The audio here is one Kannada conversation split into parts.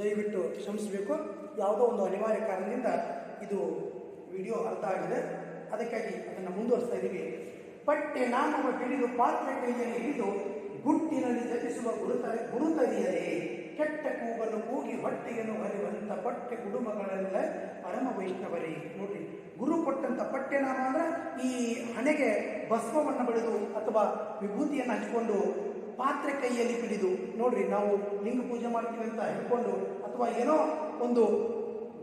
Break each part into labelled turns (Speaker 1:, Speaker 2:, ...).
Speaker 1: ದಯವಿಟ್ಟು ಕ್ಷಮಿಸಬೇಕು. ಯಾವುದೋ ಒಂದು ಅನಿವಾರ್ಯ ಕಾರಣದಿಂದ ಇದು ವಿಡಿಯೋ ಅರ್ಥ ಆಗಿದೆ. ಅದಕ್ಕಾಗಿ ಅದನ್ನು ಮುಂದುವರಿಸ್ತಾ ಇದ್ದೀವಿ. ಪಟ್ಟೆ ನಾಮವ ಹಿಡಿದು ಪಾತ್ರೆ ಕೈಯಲ್ಲಿ ಹಿಡಿದು ಗುಟ್ಟಿನಲ್ಲಿ ಜಪಿಸುವ ಗುರುತ ಗುರುತರಿಯದೆ ಕೆಟ್ಟ ಕೂಗಲು ಕೂಗಿ ಹೊಟ್ಟೆಯನ್ನು ಹರಿವಂತ ಪಟ್ಟೆ ಕುಟುಂಬಗಳೆಲ್ಲ ಪರಮ ವೈಷ್ಣವರೇ. ನೋಡ್ರಿ ಗುರು ಕೊಟ್ಟಂತ ಪಟ್ಟೆ ನಾಮ ಅಂದ್ರೆ ಈ ಹಣೆಗೆ ಭಸ್ಮವನ್ನು ಬಳಿದು ಅಥವಾ ವಿಭೂತಿಯನ್ನು ಹಚ್ಕೊಂಡು ಪಾತ್ರೆ ಕೈಯಲ್ಲಿ ಹಿಡಿದು ನೋಡ್ರಿ ನಾವು ಲಿಂಗ ಪೂಜೆ ಮಾಡ್ತೀವಿ ಅಂತ ಹಿಡ್ಕೊಂಡು ಅಥವಾ ಏನೋ ಒಂದು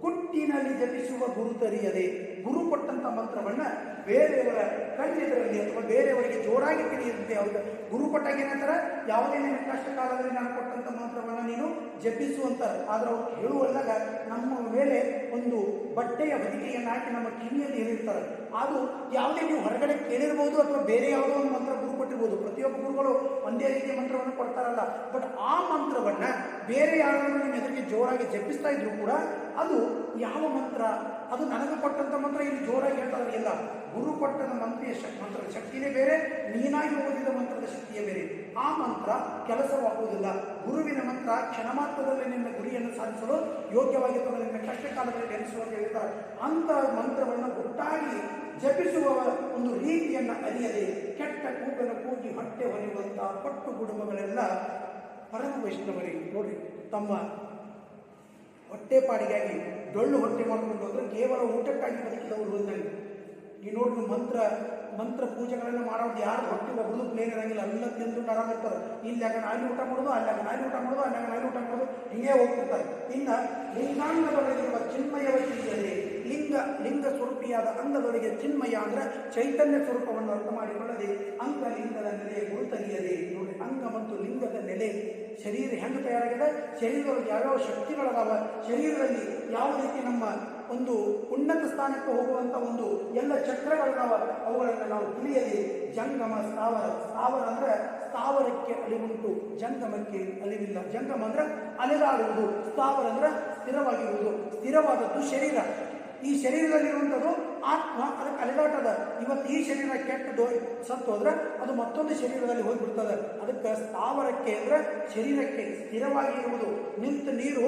Speaker 1: ಗುಟ್ಟಿನಲ್ಲಿ ಜಪಿಸುವ ಗುರುತರಿಯದೆ ಗುರು ಕೊಟ್ಟಂಥ ಮಂತ್ರವನ್ನ ಬೇರೆಯವರ ಕಣ್ಣೆದರಲ್ಲಿ ಅಥವಾ ಬೇರೆಯವರಿಗೆ ಜೋರಾಗಿ ತಿಳಿಯುತ್ತೆ ಅವ್ರಿಗೆ ಗುರು ಕೊಟ್ಟಾಗ ಏನಂತಾರೆ? ಯಾವುದೇ ನಿನ್ನ ಕಷ್ಟ ಕಾಲದಲ್ಲಿ ನಾನು ಕೊಟ್ಟಂತ ಮಂತ್ರವನ್ನ ನೀನು ಜಪಿಸು ಅಂತ ಆದ್ರೆ ಅವ್ರು ಹೇಳುವಲ್ಲಾಗ ನಮ್ಮ ಮೇಲೆ ಒಂದು ಬಟ್ಟೆಯ ಹೊದಿಕೆಯನ್ನು ಹಾಕಿ ನಮ್ಮ ಕಿವಿಯಲ್ಲಿ ಹೇಳಿರ್ತಾರೆ ಅದು ಯಾವುದೇ ನೀವು ಹೊರಗಡೆ ಕೇಳಿರ್ಬೋದು ಅಥವಾ ಬೇರೆ ಯಾವುದೋ ಒಂದು ಮಂತ್ರ ಗುರು ಕೊಟ್ಟಿರ್ಬೋದು, ಪ್ರತಿಯೊಬ್ಬ ಗುರುಗಳು ಒಂದೇ ರೀತಿಯ ಮಂತ್ರವನ್ನು ಕೊಡ್ತಾರಲ್ಲ. ಬಟ್ ಆ ಮಂತ್ರವನ್ನ ಬೇರೆ ಯಾರಾದರೂ ನಿಮ್ಮ ಎದುರಿಗೆ ಜೋರಾಗಿ ಜಪಿಸ್ತಾ ಇದ್ರು ಕೂಡ ಅದು ಯಾವ ಮಂತ್ರ? ಅದು ನನಗೆ ಕೊಟ್ಟಂತ ಮಂತ್ರ ಇಲ್ಲಿ ಜೋರಾಗಿ ಹೇಳ್ತಾ ಇಲ್ಲ, ಗುರು ಕೊಟ್ಟದ ಮಂತ್ರಿಯ ಶಕ್, ಮಂತ್ರದ ಶಕ್ತಿನೇ ಬೇರೆ, ನೀನಾಗಿ ಓದಿದ ಮಂತ್ರದ ಶಕ್ತಿಯೇ ಬೇರೆ. ಆ ಮಂತ್ರ ಕೆಲಸವಾಗುವುದಿಲ್ಲ. ಗುರುವಿನ ಮಂತ್ರ ಕ್ಷಣ ಮಾತ್ರದಲ್ಲಿ ನಿನ್ನ ಗುರಿಯನ್ನು ಸಾಧಿಸಲು ಯೋಗ್ಯವಾಗಿರ್ತದೆ. ನಿನ್ನ ಕಷ್ಟ ಕಾಲದಲ್ಲಿ ಹೇಳ್ತಾರೆ. ಅಂತ ಮಂತ್ರವನ್ನು ಒಟ್ಟಾಗಿ ಜಪಿಸುವ ಒಂದು ರೀತಿಯನ್ನು ಅರಿಯದೆ ಕೆಟ್ಟ ಕೂಗನ ಕೂಗಿ ಹೊಟ್ಟೆ ಹೊರೆಯುವಂತಹ ಪಟ್ಟು ಕುಟುಂಬಗಳೆಲ್ಲ ಪರಮ ವೈಷ್ಣವರಿಗೆ ನೋಡಿ, ತಮ್ಮ ಹೊಟ್ಟೆಪಾಡಿಗಾಗಿ ಡೊಳ್ಳು ಹೊಟ್ಟೆ ಮಾಡಿಕೊಂಡು ಹೋದ್ರೆ ಕೇವಲ ಊಟಕ್ಕಾಗಿ ಬದುಕಿದವರು ಅಂದಂಗೆ ಈ ನೋಡಿದ್ರು ಮಂತ್ರ ಮಂತ್ರ ಪೂಜೆಗಳನ್ನು ಮಾಡೋದು ಯಾರು ಹೊಟ್ಟೆ ಒಬ್ಬರು ಪ್ಲೇನ್ ಇರಂಗಿಲ್ಲ. ಅಲ್ಲ ತಿಂದು ಆರಾಮ ಇರ್ತಾರೆ. ಇಲ್ಲಿ ಆಗ ನಾಯಿ ಊಟ ಮಾಡೋದು ಅಲ್ಲಾಗ ನಾಯಿ ಊಟ ಮಾಡೋದು ಅಲ್ಲಾಗ ನಾಯಿ ಊಟ ಮಾಡೋದು, ಹಿಂಗೆ ಹೋಗ್ತಿರ್ತಾರೆ. ಇನ್ನು ಲಿಂಗಾಂಗದೊಳಗಿರುವ ಚಿನ್ಮಯವ ತಿಳಿಯದೆ ಲಿಂಗ ಲಿಂಗ ಸ್ವರೂಪಿಯಾದ ಅಂಗದೊಳಗೆ ಚಿನ್ಮಯ ಅಂದ್ರೆ ಚೈತನ್ಯ ಸ್ವರೂಪವನ್ನು ಅರ್ಥ ಮಾಡಿಕೊಳ್ಳದೆ ಅಂಗ ಲಿಂಗದ ನೆಲೆ ಗುರುತಲಿಯದೆ ನೋಡಿ, ಅಂಗ ಮತ್ತು ಲಿಂಗದ ನೆಲೆ ಶರೀರ ಹೆಂಗೆ ತಯಾರಾಗಿದೆ? ಶರೀರದೊಳಗೆ ಯಾವ್ಯಾವ ಶಕ್ತಿಗಳದಾವ? ಶರೀರದಲ್ಲಿ ಯಾವ ರೀತಿ ನಮ್ಮ ಒಂದು ಉನ್ನತ ಸ್ಥಾನಕ್ಕೆ ಹೋಗುವಂತ ಒಂದು ಎಲ್ಲ ಚಕ್ರಗಳದಾವ? ಅವುಗಳನ್ನು ನಾವು ತಿಳಿಯದೆ ಜಂಗಮ, ಸ್ಥಾವರ. ಸ್ಥಾವರ ಅಂದ್ರೆ ಸ್ಥಾವರಕ್ಕೆ ಅಳಿವುಂಟು. ಜಂಗಮಕ್ಕೆ ಅಳಿವಿಲ್ಲ. ಜಂಗಮ ಅಂದ್ರೆ ಅಲೆದಾಡುವುದು. ಸ್ಥಾವರ ಅಂದ್ರೆ ಸ್ಥಿರವಾಗಿರುವುದು. ಸ್ಥಿರವಾದದ್ದು ಶರೀರ. ಈ ಶರೀರದಲ್ಲಿರುವಂಥದ್ದು ಆತ್ಮ, ಅದಕ್ಕೆ ಅಲೆದಾಟದ ಇವತ್ತು ಈ ಶರೀರ ಕೆಟ್ಟದ್ದು, ಸತ್ತು ಹೋದ್ರೆ ಅದು ಮತ್ತೊಂದು ಶರೀರದಲ್ಲಿ ಹೋಗಿಬಿಡ್ತದೆ. ಅದಕ್ಕೆ ಸ್ಥಾವರಕ್ಕೆ ಅಂದರೆ ಶರೀರಕ್ಕೆ ಸ್ಥಿರವಾಗಿ ಇರುವುದು. ನಿಂತ ನೀರು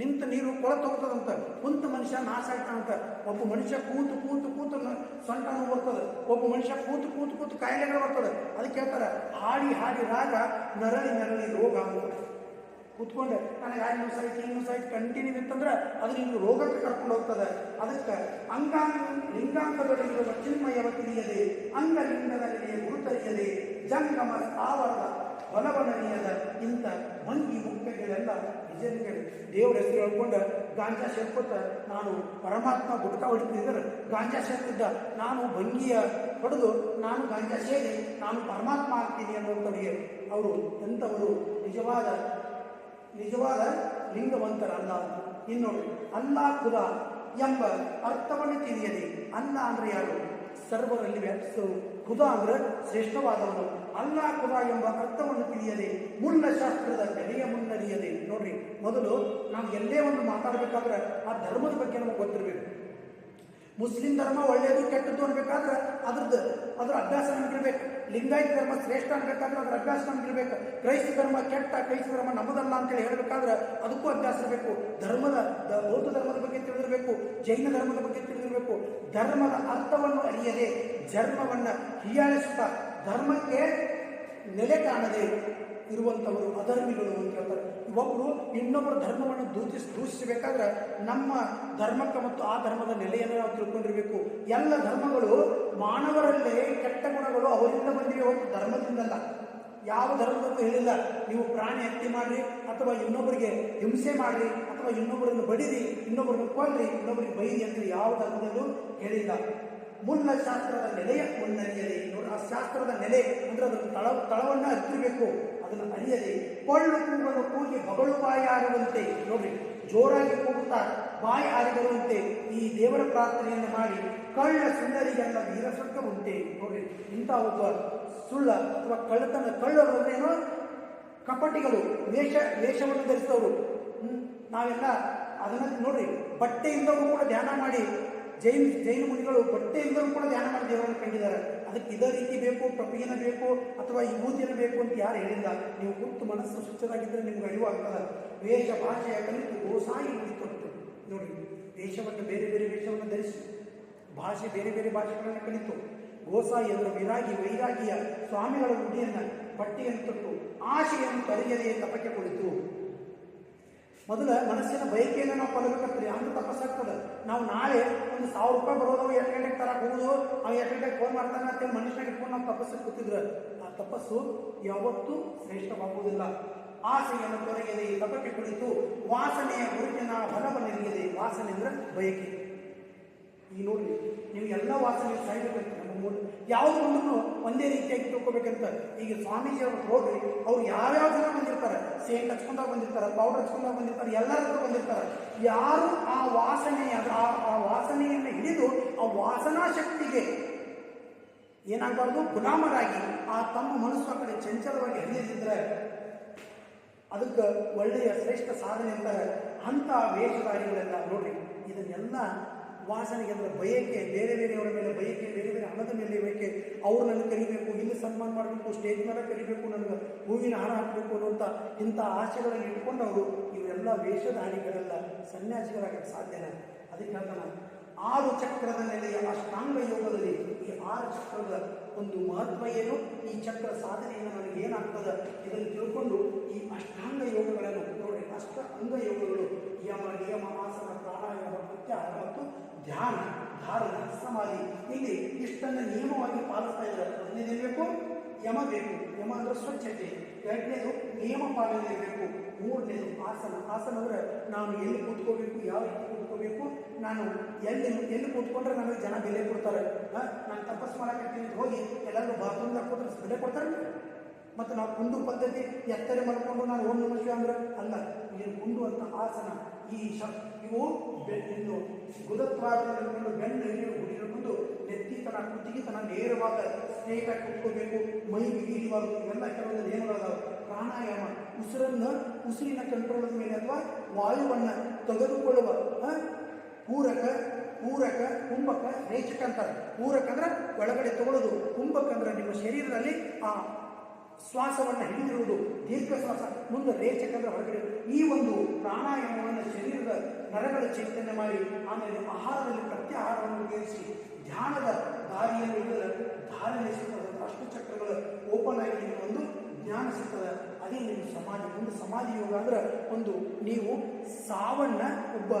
Speaker 1: ನಿಂತ ನೀರು ಕೊಳತೋಗ್ತದಂತ. ಕುಂತು ಮನುಷ್ಯ ನಾಶ ಆಗ್ತಾನಂತ. ಒಬ್ಬ ಮನುಷ್ಯ ಕೂತು ಕೂತು ಕೂತು ಸೊಂಟ ಬರ್ತದೆ. ಒಬ್ಬ ಮನುಷ್ಯ ಕೂತು ಕೂತು ಕೂತು ಕಾಯಿಲೆಗಳು ಬರ್ತದೆ. ಅದಕ್ಕೆ ಹೇಳ್ತಾರೆ, ಹಾಡಿ ಹಾಡಿ ರಾಗ, ನರಳಿ ನರಳಿ ರೋಗ ಅಂತ. ಕೂತ್ಕೊಂಡೆ. ನನಗೆ ಆ ಸೈಟ್ ಇನ್ನೂ ಸೈಟ್ ಕಂಟಿನ್ಯೂ ಇತ್ತಂದ್ರೆ ಅದು ನಿಮ್ಗೆ ರೋಗಕ್ಕೆ ಕರ್ಕೊಂಡು ಹೋಗ್ತದೆ. ಅದಕ್ಕೆ ಅಂಗಾಂಗ ಲಿಂಗಾಂಗದೊಳಗಿರುವ ಚಿನ್ಮಯವ ತಿಳಿಯದೆ ಅಂಗ ಲಿಂಗದ ನೆಲೆಯ ಗುರುತರಿಯದೆ, ಜಂಗಮ ಸ್ಥಾವರದ ಬಲವನರಿಯದ ಇಂಥ ಭಂಗಿ ಮುಖ್ಯಗಳೆಲ್ಲ ನಿಜನಿಗಳು ದೇವರ ಹೆಸರು ಹೇಳ್ಕೊಂಡು ಗಾಂಜಾ ಸೇರ್ಕೊತ ನಾನು ಪರಮಾತ್ಮ ಗುಟ್ಕ ಹೊಡಿತಿದ್ದರೆ ಗಾಂಜಾ ಸೇರ್ತಿದ್ದ ನಾನು ಭಂಗಿಯ ಹೊಡೆದು ನಾನು ಗಾಂಜಾ ಸೇರಿ ನಾನು ಪರಮಾತ್ಮ ಆಗ್ತೀನಿ ಅನ್ನುವಂಥವ್ರಿಗೆ ಅವರು ಎಂಥವರು ನಿಜವಾದ ನಿಜವಾದ ಲಿಂಗವಂತರಲ್ಲ ಇನ್ನು ಅಲ್ಲಾ ಖುದ ಎಂಬ ಅರ್ಥವನ್ನು ತಿಳಿಯದೆ ಅಲ್ಲ ಅಂದ್ರೆ ಯಾರು? ಸರ್ವರಲ್ಲಿ ವ್ಯಾಪಿಸು ಖುದ ಅಂದ್ರೆ ಶ್ರೇಷ್ಠವಾದವನು. ಅಲ್ಲ ಖುದ ಎಂಬ ಅರ್ಥವನ್ನು ತಿಳಿಯದೆ ಮುಳ್ಳ ಶಾಸ್ತ್ರದ ಬೆಲೆಯ ಮುನ್ನರಿಯದೆ ನೋಡ್ರಿ, ಮೊದಲು ನಾವು ಎಲ್ಲೇ ಒಂದು ಮಾತಾಡಬೇಕಾದ್ರೆ ಆ ಧರ್ಮದ ಬಗ್ಗೆ ನಮಗೆ ಗೊತ್ತಿರಬೇಕು. ಮುಸ್ಲಿಂ ಧರ್ಮ ಒಳ್ಳೆಯದು ಕೆಟ್ಟದ್ದು ಅನ್ಬೇಕಾದ್ರೆ ಅದ್ರದ್ದು, ಅದ್ರ ಅಭ್ಯಾಸ ನಮಗಿರ್ಬೇಕು ಲಿಂಗಾಯತ ಧರ್ಮ ಶ್ರೇಷ್ಠ ಅನ್ಬೇಕಾದ್ರೆ ಅದ್ರ ಅಭ್ಯಾಸ ನಮ್ಗಿರ್ಬೇಕು ಕ್ರೈಸ್ತ ಧರ್ಮ ಕೆಟ್ಟ, ಕ್ರೈಸ್ತ ಧರ್ಮ ನಮ್ಮದಲ್ಲ ಅಂತೇಳಿ ಹೇಳಬೇಕಾದ್ರೆ ಅದಕ್ಕೂ ಅಭ್ಯಾಸ ಇರಬೇಕು. ಧರ್ಮದ ಬೌದ್ಧ ಧರ್ಮದ ಬಗ್ಗೆ ತಿಳಿದಿರಬೇಕು, ಜೈನ ಧರ್ಮದ ಬಗ್ಗೆ ತಿಳಿದಿರಬೇಕು. ಧರ್ಮದ ಅರ್ಥವನ್ನು ಅರಿಯದೆ, ಧರ್ಮವನ್ನು ಹೀಯಾಳಿಸುತ್ತಾ, ಧರ್ಮಕ್ಕೆ ನೆಲೆ ಕಾಣದೆ ಇರುವಂಥವರು ಅಧರ್ಮಿಗಳು ಅಂತ ಹೇಳ್ತಾರೆ. ಒಬ್ಬರು ಇನ್ನೊಬ್ಬರ ಧರ್ಮವನ್ನು ದೂಷಿಸ್ ದೂಷಿಸಬೇಕಾದ್ರೆ ನಮ್ಮ ಧರ್ಮಕ್ಕೆ ಮತ್ತು ಆ ಧರ್ಮದ ನೆಲೆಯನ್ನು ನಾವು ತಿಳ್ಕೊಂಡಿರಬೇಕು. ಎಲ್ಲ ಧರ್ಮಗಳು ಮಾನವರಲ್ಲೇ ಕೆಟ್ಟ ಗುಣಗಳು ಅವರಿಂದ ಬಂದಿವೆ ಒಂದು ಧರ್ಮದಿಂದಲ್ಲ. ಯಾವ ಧರ್ಮದಲ್ಲೂ ಹೇಳಿಲ್ಲ, ನೀವು ಪ್ರಾಣಿ ಹತ್ಯೆ ಮಾಡಿರಿ ಅಥವಾ ಇನ್ನೊಬ್ಬರಿಗೆ ಹಿಂಸೆ ಮಾಡಿರಿ ಅಥವಾ ಇನ್ನೊಬ್ಬರನ್ನು ಬಡಿರಿ, ಇನ್ನೊಬ್ಬರನ್ನು ಕೊಲ್ರಿ, ಇನ್ನೊಬ್ಬರಿಗೆ ಬೈರಿ ಅಂತ ಯಾವ ಧರ್ಮದಲ್ಲೂ ಹೇಳಿಲ್ಲ. ಮುನ್ನ ಶಾಸ್ತ್ರದ ನೆಲೆಯ ಮುನ್ನೆಲೆಯಲ್ಲಿ ನೋಡಿ ಆ ಶಾಸ್ತ್ರದ ನೆಲೆ ಅಂದರೆ ಅದರ ತಳ, ತಳವನ್ನು ಅರಿತಿರಬೇಕು ಅದನ್ನು ಅರಿಯದೆ ಕೊಳ್ಳು ಕೂಗಲು ಕೂಗಿ ಬಗಳು ಬಾಯಿ ಆಗುವಂತೆ ನೋಡಿ ಜೋರಾಗಿ ಕೂಗುತ್ತಾ ಬಾಯಿ ಆರಿಬರುವಂತೆ ಈ ದೇವರ ಪ್ರಾರ್ಥನೆಯನ್ನು ಮಾಡಿ ಕಳ್ಳ ಸುಂದರಿಗೆಲ್ಲ ವೀರ ಸ್ವರ್ಗ ಉಂಟೆ, ನೋಡ್ರಿ, ಇಂಥ ಒಬ್ಬ ಸುಳ್ಳ ಅಥವಾ ಕಳ್ಳತನ, ಕಳ್ಳರು ಅಂದ್ರೇನು ಕಪಟಿಗಳು, ವೇಷ, ವೇಷವನ್ನು ಧರಿಸಿದವರು ನಾವೆಲ್ಲ ಅದನ್ನು ನೋಡ್ರಿ, ಬಟ್ಟೆಯಿಂದಲೂ ಕೂಡ ಧ್ಯಾನ ಮಾಡಿ, ಜೈನ್, ಜೈನ ಮುನಿಗಳು ಬಟ್ಟೆಯಿಂದಲೂ ಕೂಡ ಧ್ಯಾನ ಮಾಡಿ ದೇವರನ್ನು ಕಂಡಿದ್ದಾರೆ. ಅದಕ್ಕೆ ಇದೇ ರೀತಿ ಬೇಕು ಪ್ರಪೀನ ಬೇಕು ಅಥವಾ ಈ ವಿಭೂತಿನ ಬೇಕು ಅಂತ ಯಾರು ಹೇಳಿಲ್ಲ. ನೀವು ಕುತ್ತು ಮನಸ್ಸು ಸ್ವಚ್ಛವಾಗಿದ್ದರೆ ನಿಮ್ಗೆ ಅರಿವಾಗ್ತದೆ ವೇಷ ಭಾಷೆಯ ಕಲಿತು ಗೋಸಾಯಿ ನುಡಿಕೊಟ್ಟು ನೋಡಿ ವೇಷವನ್ನು ಬೇರೆ ಬೇರೆ ವೇಷವನ್ನು ಧರಿಸಿ, ಭಾಷೆ ಬೇರೆ ಬೇರೆ ಭಾಷೆಗಳನ್ನು ಕಲಿತು, ಗೋಸಾಯಿ ಅಂದರೆ ವಿರಾಗಿ, ವೈರಾಗಿಯ ಸ್ವಾಮಿಗಳ ನುಡಿಯನ್ನು ಬಟ್ಟೆಯನ್ನು ತೊಟ್ಟು, ಆಶೆಯನ್ನು ಕರೆಯದೆಯೇ ತಪಕ್ಕೆ ಕುಳಿತು ಮೊದಲ ಮನಸ್ಸಿನ ಬಯಕೆಯನ್ನು ನಾವು ಕೊಲ್ಲಬೇಕಂತೀರಿ ಅಂದ್ರೆ ತಪಸ್ಸಾಗ್ತದೆ. ನಾವು ನಾಳೆ ಒಂದು ಸಾವಿರ ರೂಪಾಯಿ ಬರೋದು, ಎರಡು ಗಂಟೆಗೆ ತರಕ್ಕೆ ಹೋಗೋದು ಆ ಎರಡು ಗಂಟೆಗೆ ಫೋನ್ ಮಾಡ್ತಾನೆ ಅಂತ ಮನುಷ್ಯನಿಗೆ ಇಟ್ಕೊಂಡು ನಾವು ತಪಸ್ಸು ಕೂತಿದ್ರೆ, ಆ ತಪಸ್ಸು ಯಾವತ್ತೂ ಶ್ರೇಷ್ಠವಾಗುವುದಿಲ್ಲ. ಆಸೆಯನ್ನು ಈ ತಪಕ್ಕೆ ಕುಳಿತು ವಾಸನೆಯ ಗುರುತಿನ ಹೊಲವನ್ನೆರಿಯದೆ ವಾಸನೆ ಅಂದ್ರೆ ಬಯಕೆ. ಈ ನೋಡಿ, ನೀವು ಎಲ್ಲ ವಾಸನೆ ನಮ್ಮ ಮೂಲ ಯಾವುದನ್ನು ಒಂದೇ ರೀತಿಯಾಗಿ ತಿಳ್ಕೊಬೇಕಂತ. ಈಗ ಸ್ವಾಮೀಜಿ ಅವ್ರು ಹೋಗ್ರಿ ಅವ್ರು ಯಾವ್ಯಾವ ಜನ ಬಂದಿರ್ತಾರೆ? ಸೇಂಟ್ ಹಚ್ಕೊಂಡಾಗ ಬಂದಿರ್ತಾರೆ, ಪೌಡರ್ ಹಚ್ಕೊಂಡಾಗ ಬಂದಿರ್ತಾರೆ, ಎಲ್ಲರ ಬಂದಿರ್ತಾರೆ. ಯಾರು ಆ ವಾಸನೆಯ ಆ ಆ ವಾಸನೆಯನ್ನು ಹಿಡಿದು ಆ ವಾಸನಾ ಶಕ್ತಿಗೆ ಏನಾಗಬಾರ್ದು? ಗುಲಾಮರಾಗಿ ಆ ತಮ್ಮ ಮನಸ್ಸು ಆ ಕಡೆ ಚಂಚಲವಾಗಿ ಹರಿಯದಿದ್ರೆ ಅದಕ್ಕೆ ಒಳ್ಳೆಯ ಶ್ರೇಷ್ಠ ಸಾಧನೆ ಅಂತಾರೆ ಅಂಥ ವೇಷಧಾರಿಗಳೆಲ್ಲ ನೋಡ್ರಿ. ಇದನ್ನೆಲ್ಲ ವಾಸನೆಗೆ ಅಂದರೆ ಬಯಕೆ, ಬೇರೆ ಬೇರೆಯವರ ಮೇಲೆ ಬಯಕೆ, ಬೇರೆ ಬೇರೆ ಹಣದ ಮೇಲೆ ಬಯಕೆ, ಅವ್ರು ನನಗೆ ಕರಿಬೇಕು ಇಲ್ಲಿ ಸನ್ಮಾನ ಮಾಡಬೇಕು ಸ್ಟೇಜ್ ಮೇಲೆ ಕರಿಬೇಕು ನನಗೆ ಹೂವಿನ ಹಾರ ಹಾಕಬೇಕು ಅನ್ನುವಂಥ ಇಂಥ ಆಸೆಗಳನ್ನು ಇಟ್ಕೊಂಡವರು ಇವರೆಲ್ಲ ವೇಷಧಾರಿಗಳೆಲ್ಲ, ಸನ್ಯಾಸಿಗಳಾಗಕ್ಕೆ ಸಾಧ್ಯನ ಅದಕ್ಕೆ ಹೇಳ್ತಾನೆ ಆರು ಚಕ್ರದ ನೆಲೆಯ ಅಷ್ಟಾಂಗ ಯೋಗದಲ್ಲಿ ಈ ಆರು ಚಕ್ರದ ಒಂದು ಮಹತ್ವ ಏನು? ಈ ಚಕ್ರ ಸಾಧನೆಯಿಂದ ನನಗೆ ಏನಾಗ್ತದೆ? ಇದನ್ನು ತಿಳ್ಕೊಂಡು ಈ ಅಷ್ಟಾಂಗ ಯೋಗಗಳನ್ನು ನೋಡಿ ಅಷ್ಟ ಅಂಗ ಯೋಗಗಳು, ಯಮ, ನಿಯಮ, ಆಸನ, ಪ್ರಾಣಾಯಾಮ, ಪ್ರತ್ಯಾಹಾರ ಮತ್ತು ಧ್ಯಾನ ಧಾರಣ, ಸಮಾಧಿ. ಇಲ್ಲಿ ಇಷ್ಟನ್ನು ನಿಯಮವಾಗಿ ಪಾಲಿಸ್ತಾ ಇದ್ದಾರೆ. ಬೇಕು? ಯಮ ಬೇಕು. ಯಮ ಅಂದ್ರೆ ಸ್ವಚ್ಛತೆ. ಎರಡನೇದು ನಿಯಮ ಪಾಲನೆ ಇರಬೇಕು ಮೂರನೇದು ಆಸನ. ಆಸನ ಅಂದ್ರೆ ನಾನು ಎಲ್ಲಿ ಕೂತ್ಕೋಬೇಕು, ಯಾವ ರೀತಿ ಕೂತ್ಕೋಬೇಕು, ನಾನು ಎಲ್ಲಿ ಎಲ್ಲಿ ಕೂತ್ಕೊಂಡ್ರೆ ನನಗೆ ಜನ ಬೆಲೆ ಕೊಡ್ತಾರೆ. ನಾನು ತಪಸ್ ಮಾಡಕ್ಕೆ ಹೋಗಿ ಎಲ್ಲರೂ ಬಾತ್ರೂಮ್ದಾಗ ಕೂತ್ರೆ ಬೆಲೆ ಕೊಡ್ತಾರೆ? ಮತ್ತು ನಾವು ಕುಂದು ಪದ್ಧತಿ ಎತ್ತರೆ ಮಲ್ಕೊಂಡು ನಾನು ಓಂ ನಮಸ್ಕಾರ ಅಂದ್ರೆ ಅಲ್ಲ ಇಲ್ಲಿ ಕುಂಡು ಅಂತ ಆಸನ. ಈ ಶ, ಇವು ಇದು ಗುದತ್ವಾದವನ್ನು ಬೆನ್ನು ಹಿಡಿದು ಹಿಡಿದುಕೊಂಡು ನೆತ್ತಿ ತನ ಕುತ್ತಿಗೆ ತನ ನೇರವಾದ ಸ್ನೇಹಿತ ಕುತ್ಕೋಬೇಕು ಮೈ ಎಲ್ಲ ಇವೆಲ್ಲ ಕೆಲವೊಂದು ನಿಯಮಗಳದಾವೆ. ಪ್ರಾಣಾಯಾಮ, ಉಸಿರನ್ನು, ಉಸಿರಿನ ಕಂಟ್ರೋಲ್ ಮೇಲೆ ಅಥವಾ ವಾಯುವನ್ನು ತೆಗೆದುಕೊಳ್ಳುವ ಪೂರಕ ಪೂರಕ, ಕುಂಭಕ, ರೇಚಕ ಅಂತಾರೆ. ಪೂರಕ ಅಂದ್ರೆ ಒಳಗಡೆ ತಗೊಳ್ಳೋದು ಕುಂಭಕ ಅಂದ್ರೆ ನಿಮ್ಮ ಶರೀರದಲ್ಲಿ ಆ ಶ್ವಾಸವನ್ನು ಹಿಡಿದಿರುವುದು ದೀರ್ಘ ಶ್ವಾಸ ಮುಂದೆ ರೇಚಕ ಅಂದ್ರೆ ಹೊರಗಡೆ ಈ ಒಂದು ಪ್ರಾಣಾಯಾಮವನ್ನು ಶರೀರದ ನರಗಳ ಚೈತನ್ಯ ಮಾಡಿ, ಆಮೇಲೆ ಆಹಾರದಲ್ಲಿ ಪ್ರತ್ಯಾಹಾರವನ್ನು ಉಪಯೋಗಿಸಿ, ಧ್ಯಾನದ ದಾರಿಯಲ್ಲಿ ಧಾರಣೆ ಸಿಗ್ತದೆ. ಅಷ್ಟು ಚಕ್ರಗಳ ಓಪನ್ ಆಗಿ ಒಂದು ಜ್ಞಾನ ಸಿಗ್ತದೆ. ಅದೇ ನಿಮ್ಮ ಸಮಾಧಿ. ಒಂದು ಸಮಾಧಿ ಯೋಗ ಅಂದ್ರೆ ಒಂದು ನೀವು ಸಾವನ್ನ ಒಬ್ಬ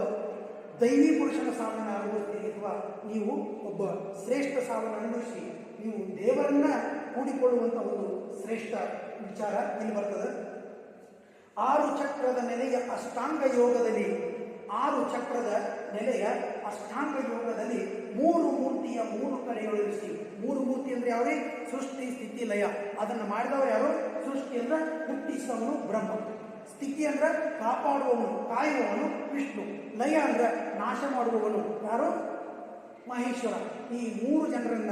Speaker 1: ದೈವಿ ಪುರುಷನ ಸಾವನ್ನ ಅನುಭವಿಸ್ತೀರಿ ಅಥವಾ ನೀವು ಒಬ್ಬ ಶ್ರೇಷ್ಠ ಸಾವನ್ನ ಅನುಭವಿಸಿ, ನೀವು ದೇವರನ್ನ ಕೂಡಿಕೊಳ್ಳುವಂಥ ಒಂದು ಶ್ರೇಷ್ಠ ವಿಚಾರ ಇಲ್ಲಿ ಬರ್ತದೆ. ಆರು ಚಕ್ರದ ನೆಲೆಯ ಅಷ್ಟಾಂಗ ಯೋಗದಲ್ಲಿ, ಆರು ಚಕ್ರದ ನೆಲೆಯ ಅಷ್ಟಾಂಗ ಯೋಗದಲ್ಲಿ ಮೂರು ಮೂರ್ತಿಯ ಮೂರು ಕಡೆಗಳಿಸಿ ಮೂರು ಮೂರ್ತಿ ಅಂದ್ರೆ ಯಾವ್ರಿ? ಸೃಷ್ಟಿ, ಸ್ಥಿತಿ, ಲಯ. ಅದನ್ನು ಮಾಡಿದವರು ಯಾರು? ಸೃಷ್ಟಿ ಅಂದ್ರೆ ಹುಟ್ಟಿಸವನು ಬ್ರಹ್ಮ. ಸ್ಥಿತಿ ಅಂದ್ರೆ ಕಾಪಾಡುವವನು, ಕಾಯುವವನು ವಿಷ್ಣು. ಲಯ ಅಂದ್ರೆ ನಾಶ ಮಾಡುವವನು ಯಾರು? ಮಹೇಶ್ವರ. ಈ ಮೂರು ಜನರನ್ನ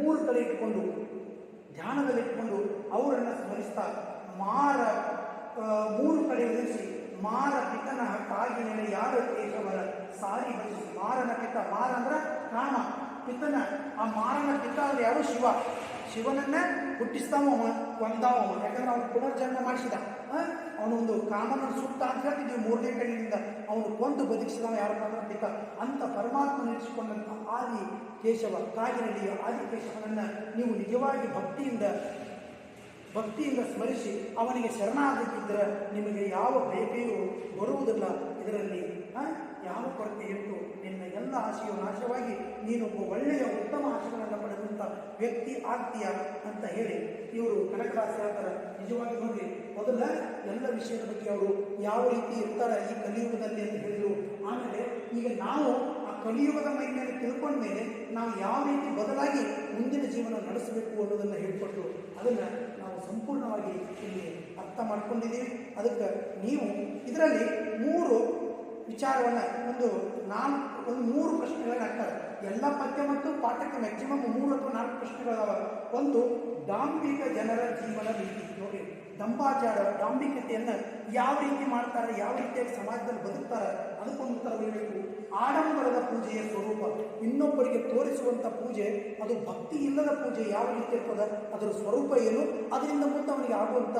Speaker 1: ಮೂರು ಕಡೆ ಇಟ್ಕೊಂಡು ಧ್ಯಾನದಲ್ಲಿಟ್ಕೊಂಡು ಅವರನ್ನು ಸ್ಮರಿಸ್ತಾ, ಮಾರ ಮೂರು ಕಡೆ ಇರಿಸಿ ಮಾರ ಪಿತನ ಕಾಗಿ ನೆಲೆ ಯಾರ ಕೇಶವರ ಸಾರಿ ಬರಿಸಿ ಮಾರನ ಪಿತ, ಮಾರ ಅಂದ್ರೆ ರಾಮ. ಪಿತನ, ಆ ಮಾರನ ಪಿತ ಅಂದ್ರೆ ಯಾರು? ಶಿವ. ಶಿವನನ್ನ ಹುಟ್ಟಿಸ್ತಾವ ಕೊಂದಾವ ಯಾಕಂದ್ರೆ ಅವನು ಪುನರ್ಜನ್ಮ ಮಾಡಿಸಿದ. ಅವನೊಂದು ಕಾಮನ ಸುತ್ತ ಅಂತ ಹೇಳ್ತಿದ್ವಿ ಮೂರನೇ ಕಡೆಯಿಂದ. ಅವನು ಕೊಂದು ಬದುಕಿಸಿದವ ಯಾರಪ್ಪ ಅಂದ್ರೆ ಪಿತ. ಅಂತ ಪರಮಾತ್ಮ ನಿಲ್ಲಿಸಿಕೊಂಡಂತಹ ಆದಿ ಕೇಶವ, ಕಾಗಿನಲ್ಲಿಯ ಆದಿ ಕೇಶವನನ್ನ ನೀವು ನಿಜವಾಗಿ ಭಕ್ತಿಯಿಂದ ಭಕ್ತಿಯಿಂದ ಸ್ಮರಿಸಿ ಅವನಿಗೆ ಶರಣಾಗದಿದ್ದರೆ ನಿಮಗೆ ಯಾವ ಬೇಕೆಯೂ ಬರುವುದಿಲ್ಲ. ಇದರಲ್ಲಿ ಯಾವ ಕೊರತೆ ಇಟ್ಟು ನಿನ್ನ ಎಲ್ಲ ಆಶೆಯು ನಾಶವಾಗಿ ನೀನೊಬ್ಬ ಒಳ್ಳೆಯ ಉತ್ತಮ ಆಶೆಗಳನ್ನು ಪಡೆದಂಥ ವ್ಯಕ್ತಿ ಆಗ್ತೀಯ ಅಂತ ಹೇಳಿ ಇವರು ಕನಕದಾಸ ಹೇಳ್ತಾರೆ. ನಿಜವಾಗಿ ನೋಡಿ, ಮೊದಲ ಎಲ್ಲ ವಿಷಯದ ಬಗ್ಗೆ ಅವರು ಯಾವ ರೀತಿ ಇರ್ತಾರೆ ಈ ಕಲಿಯುಗದಲ್ಲಿ ಅಂತ ಹೇಳಿದರು. ಆಮೇಲೆ ಈಗ ನಾವು ಆ ಕಲಿಯುಗದ ಮೈ ಮೇಲೆ ತಿಳ್ಕೊಂಡ ಮೇಲೆ ನಾವು ಯಾವ ರೀತಿ ಬದಲಾಗಿ ಮುಂದಿನ ಜೀವನ ನಡೆಸಬೇಕು ಅನ್ನೋದನ್ನು ಹೇಳಿಕೊಟ್ಟು ಅದನ್ನು ಸಂಪೂರ್ಣವಾಗಿ ಇಲ್ಲಿ ಅರ್ಥ ಮಾಡ್ಕೊಂಡಿದ್ದೀವಿ. ಅದಕ್ಕೆ ನೀವು ಇದರಲ್ಲಿ ಮೂರು ವಿಚಾರವನ್ನು ಒಂದು ನಾಲ್ಕು, ಒಂದು ಮೂರು ಪ್ರಶ್ನೆಗಳನ್ನ ಹಾಕ್ತಾರೆ. ಎಲ್ಲ ಪದ್ಯ ಮತ್ತು ಪಾಠಕ್ಕೆ ಮ್ಯಾಕ್ಸಿಮಮ್ ಮೂರು ಅಥವಾ ನಾಲ್ಕು ಪ್ರಶ್ನೆಗಳದಾವ. ಒಂದು ಡಾಂಬಿಕ ಜನರ ಜೀವನ ರೀತಿ. ನೋಡಿ ದಂಬಾಚಾರ ಡಾಂಬಿಕತೆಯನ್ನು ಯಾವ ರೀತಿ ಮಾಡ್ತಾರೆ, ಯಾವ ರೀತಿಯಾಗಿ ಸಮಾಜದಲ್ಲಿ ಬದುಕ್ತಾರೆ, ಅದಕ್ಕೊಂದು ಉತ್ತರ ಬರಬೇಕು ಆಡಂಬರದ ಪೂಜೆಯ ಸ್ವರೂಪ. ಇನ್ನೊಬ್ಬರಿಗೆ ತೋರಿಸುವಂಥ ಪೂಜೆ, ಅದು ಭಕ್ತಿ ಇಲ್ಲದ ಪೂಜೆ ಯಾವ ರೀತಿ ಇರ್ತದೆ, ಅದರ ಸ್ವರೂಪ ಏನು, ಅದರಿಂದ ಮುಂದೆ ಅವನಿಗೆ ಆಗುವಂಥ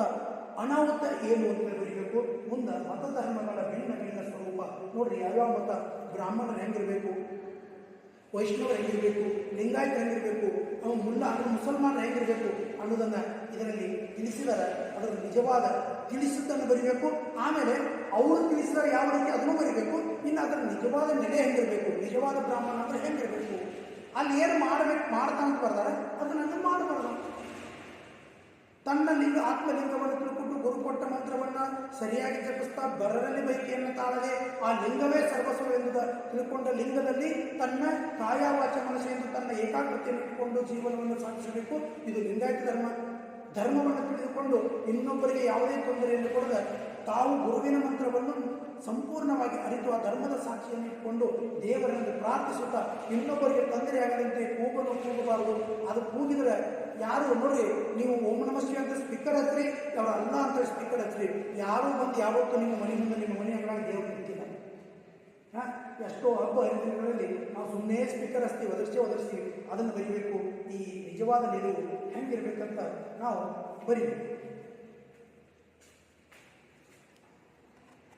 Speaker 1: ಅನಾಹುತ ಏನು ಅಂತ ಬರೀಬೇಕು ಮುಂದೆ ಮತಧರ್ಮಗಳ ಭಿನ್ನ ಭಿನ್ನ ಸ್ವರೂಪ. ನೋಡ್ರಿ ಯಾವ್ಯಾವ ಮತ? ಬ್ರಾಹ್ಮಣರು ಹೆಂಗಿರಬೇಕು? ವೈಷ್ಣವರು ಹೆಂಗಿರಬೇಕು? ಲಿಂಗಾಯತ ಹೆಂಗಿರಬೇಕು? ಅವನು ಮುಲ್ಲ ಅಂದ್ರೆ ಮುಸಲ್ಮಾನ ಹೆಂಗಿರಬೇಕು ಅನ್ನೋದನ್ನು ಇದರಲ್ಲಿ ತಿಳಿಸಿದರೆ ಅದರ ನಿಜವಾದ ತಿಳಿಸಿದ್ದನ್ನು ಬರಿಬೇಕು. ಆಮೇಲೆ ಅವರು ತಿಳಿಸಿದರೆ ಯಾವ ರೀತಿ ಅದನ್ನು ಬರಿಬೇಕು. ಇನ್ನು ಅದರ ನಿಜವಾದ ನೆಲೆ ಹೆಂಗಿರಬೇಕು. ನಿಜವಾದ ಬ್ರಾಹ್ಮಣ ಅಂದ್ರೆ ಹೆಂಗಿರಬೇಕು. ಅಲ್ಲಿ ಏನು ಮಾಡಬೇಕು ಮಾಡ್ತಾ ಅಂತ ಬರ್ತಾರೆ ಅದನ್ನು ಮಾಡಬಾರ್ದು. ತನ್ನ ಲಿಂಗ ಆತ್ಮಲಿಂಗವನ್ನು ತಿಳ್ಕೊಂಡು ಗುರು ಕೊಟ್ಟ ಮಂತ್ರವನ್ನ ಸರಿಯಾಗಿ ಜಪಿಸ್ತಾ ಬರರಲ್ಲಿ ಬೈಕಿಯನ್ನು ತಾಳದೆ ಆ ಲಿಂಗವೇ ಸರ್ವಸ್ವ ಎಂದು ತಿಳ್ಕೊಂಡ ಲಿಂಗದಲ್ಲಿ ತನ್ನ ಕಾಯವಾಚ ಮನಸ್ಸೆಂದು ತನ್ನ ಏಕಾಗ್ರತೆಯನ್ನು ಇಟ್ಟುಕೊಂಡು ಜೀವನವನ್ನು ಸಾಧಿಸಬೇಕು ಇದು ಲಿಂಗಾಯತ ಧರ್ಮ. ಧರ್ಮವನ್ನು ತಿಳಿದುಕೊಂಡು ಇನ್ನೊಬ್ಬರಿಗೆ ಯಾವುದೇ ತೊಂದರೆಯನ್ನು ಕೊಡದೆ ತಾವು ಗುರುವಿನ ಮಂತ್ರವನ್ನು ಸಂಪೂರ್ಣವಾಗಿ ಅರಿತು ಆ ಧರ್ಮದ ಸಾಕ್ಷಿಯನ್ನು ಇಟ್ಟುಕೊಂಡು ದೇವರನ್ನು ಪ್ರಾರ್ಥಿಸುತ್ತಾ ಇನ್ನೊಬ್ಬರಿಗೆ ತೊಂದರೆಯಾಗದಂತೆ ಕೂಗಲು ಕೂಗಬಾರದು. ಅದು ಕೂಗಿದರೆ ಯಾರು ನೋಡಿ ನೀವು ಓಂ ನಮ ಶಿವಾಯ ಅಂತ ಸ್ಪೀಕರ್ ಹತ್ರಿ ಅವರ ಅಲ್ಲ ಅಂತ ಸ್ಪೀಕರ್ ಹತ್ರಿ ಯಾರೂ ಬಂದು ಯಾವತ್ತೂ ನಿಮ್ಮ ಮನೆ ಮುಂದೆ ನಿಮ್ಮ ಮನೆ ಅಂಗಡ ದೇವರು ಹಾ, ಎಷ್ಟೋ ಹಬ್ಬ ಹರಿದಿನಗಳಲ್ಲಿ ನಾವು ಸುಮ್ಮನೆ ಸ್ಪೀಕರ್ ಅಷ್ಟೇ ಒದರ್ಸಿ ಒದರ್ಸಿ ಅದನ್ನು ಬರಿಬೇಕು. ಈ ನಿಜವಾದ ನಿಲುವು ಹೆಂಗಿರ್ಬೇಕಂತ ನಾವು ಬರಿಬೇಕು.